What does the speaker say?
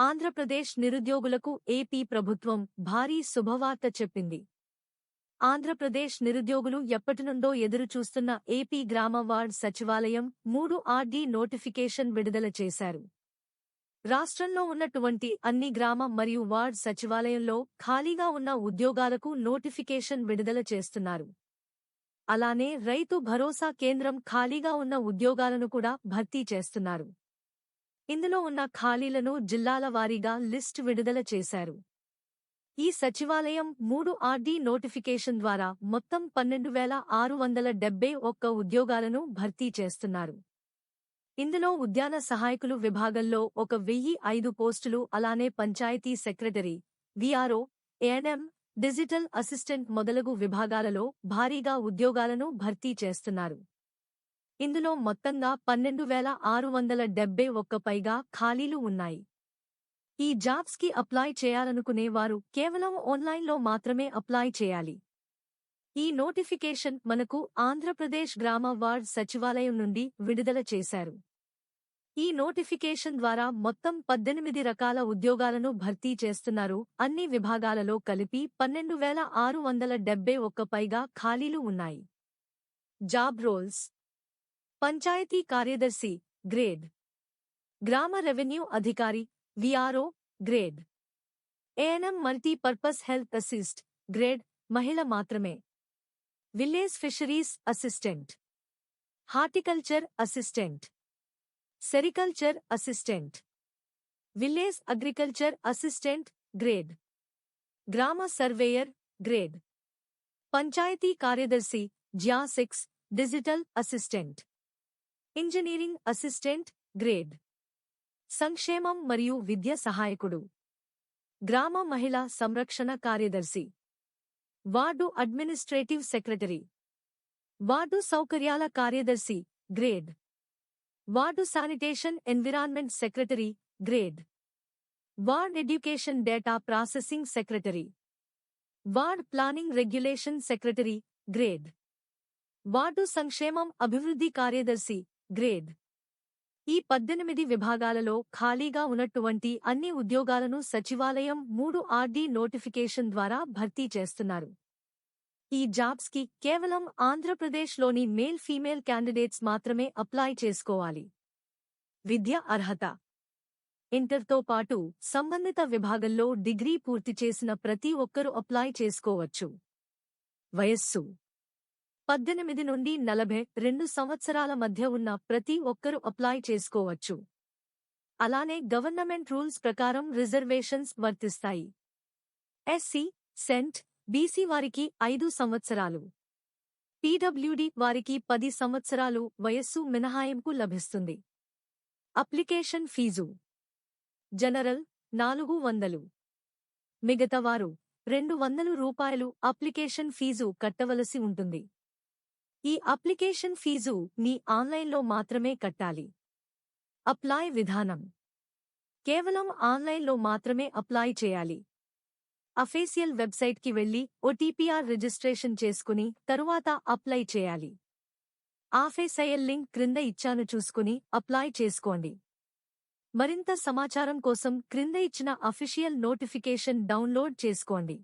ఆంధ్రప్రదేశ్ నిరుద్యోగులకు ఏపీ ప్రభుత్వం భారీ శుభవార్త చెప్పింది. ఆంధ్రప్రదేశ్ నిరుద్యోగులు ఎప్పటినుండో ఎదురుచూస్తున్న ఏపీ గ్రామ వార్డ్ సచివాలయం మూడు ఆర్డీ నోటిఫికేషన్ విడుదల చేశారు. రాష్ట్రంలో ఉన్నటువంటి అన్ని గ్రామ మరియు వార్డ్ సచివాలయంలో ఖాళీగా ఉన్న ఉద్యోగాలకు నోటిఫికేషన్ విడుదల చేస్తున్నారు. అలానే రైతు భరోసా కేంద్రం ఖాళీగా ఉన్న ఉద్యోగాలను కూడా భర్తీ చేస్తున్నారు. ఇందులో ఉన్న ఖాళీలను జిల్లాల వారీగా లిస్ట్ విడుదల చేశారు. ఈ సచివాలయం మూడు ఆర్డీ నోటిఫికేషన్ ద్వారా మొత్తం పన్నెండు వేల ఆరు వందల డెబ్బై ఒక్క ఉద్యోగాలను భర్తీ చేస్తున్నారు. ఇందులో ఉద్యాన సహాయకులు విభాగంలో ఒక వెయ్యి ఐదు పోస్టులు అలానే panchayat secretary VRO ANM digital assistant మొదలగు విభాగాలలో భారీగా ఉద్యోగాలను భర్తీ చేస్తున్నారు. ఇందులో మొత్తంగా పన్నెండు వేల ఆరు వందల డెబ్బై ఒక్క పైగా ఖాళీలు ఉన్నాయి. ఈ జాబ్స్కి అప్లై చేయాలనుకునే వారు కేవలం ఆన్లైన్లో మాత్రమే అప్లై చేయాలి. ఈ నోటిఫికేషన్ మనకు ఆంధ్రప్రదేశ్ గ్రామ వార్డ్ సచివాలయం నుండి విడుదల చేశారు. ఈ నోటిఫికేషన్ ద్వారా మొత్తం పద్దెనిమిది రకాల ఉద్యోగాలను భర్తీ చేస్తున్నారు. అన్ని విభాగాలలో కలిపి పన్నెండు వేల ఆరు వందల డెబ్బై ఒక్క పైగా ఖాళీలు ఉన్నాయి. జాబ్ రోల్స్ పంచాయతీ కార్యదర్శి గ్రేడ్ గ్రామ రెవెన్యూ అధికారి VRO grade ANM multipurpose health assist grade మహిళ మాత్రమే village fisheries assistant horticulture assistant sericulture assistant village agriculture assistant grade గ్రామ సర్వేయర్ గ్రేడ్ పంచాయతీ కార్యదర్శి జ్యా six digital assistant engineering assistant grade. సంక్షేమం మరియు విద్య సహాయకుడు. గ్రామ మహిళా సంరక్షణ కార్యదర్శి. Ward administrative secretary. వార్డు సౌకర్యాల కార్యదర్శి grade. Ward sanitation environment secretary grade. Ward education data processing secretary. Ward planning regulation secretary grade. Ward సంక్షేమం అభివృద్ధి కార్యదర్శి గ్రేడ్. ఈ పద్దెనిమిది విభాగాలలో ఖాళీగా ఉన్నటువంటి అన్ని ఉద్యోగాలను సచివాలయం మూడు ఆర్డీ నోటిఫికేషన్ ద్వారా భర్తీ చేస్తున్నారు. ఈ జాబ్స్కి కేవలం ఆంధ్రప్రదేశ్లోని మేల్ ఫీమేల్ క్యాండిడేట్స్ మాత్రమే అప్లై చేసుకోవాలి. విద్య అర్హత. ఇంటర్తో పాటు సంబంధిత విభాగంలో డిగ్రీ పూర్తి చేసిన ప్రతి ఒక్కరూ అప్లై చేసుకోవచ్చు. వయస్సు. పద్దెనిమిది నుండి నలభై రెండు సంవత్సరాల మధ్య ఉన్న ప్రతి ఒక్కరూ అప్లై చేసుకోవచ్చు. అలానే గవర్నమెంట్ రూల్స్ ప్రకారం రిజర్వేషన్స్ వర్తిస్తాయి. ఎస్సీ సెంట్ బీసీ వారికి ఐదు సంవత్సరాలు. పీడబ్ల్యూడి వారికి పది సంవత్సరాలు వయస్సు మినహాయింపు లభిస్తుంది. Application fee. జనరల్ నాలుగు వందలు. మిగతావారు రెండు వందలు రూపాయలు అప్లికేషన్ ఫీజు కట్టవలసి ఉంటుంది. ఈ అప్లికేషన్ ఫీజు మీ ఆన్లైన్లో మాత్రమే కట్టాలి. అప్లై విధానం. కేవలం ఆన్లైన్లో మాత్రమే అప్లై చేయాలి. అఫీషియల్ వెబ్సైట్కి వెళ్ళి ఓటీపీఆర్ రిజిస్ట్రేషన్ చేసుకుని తరువాత అప్లై చేయాలి. ఆఫేసైల్ లింక్ క్రింద ఇచ్చాను చూసుకుని అప్లై చేసుకోండి. మరింత సమాచారం కోసం క్రింద ఇచ్చిన అఫీషియల్ నోటిఫికేషన్ డౌన్లోడ్ చేసుకోండి.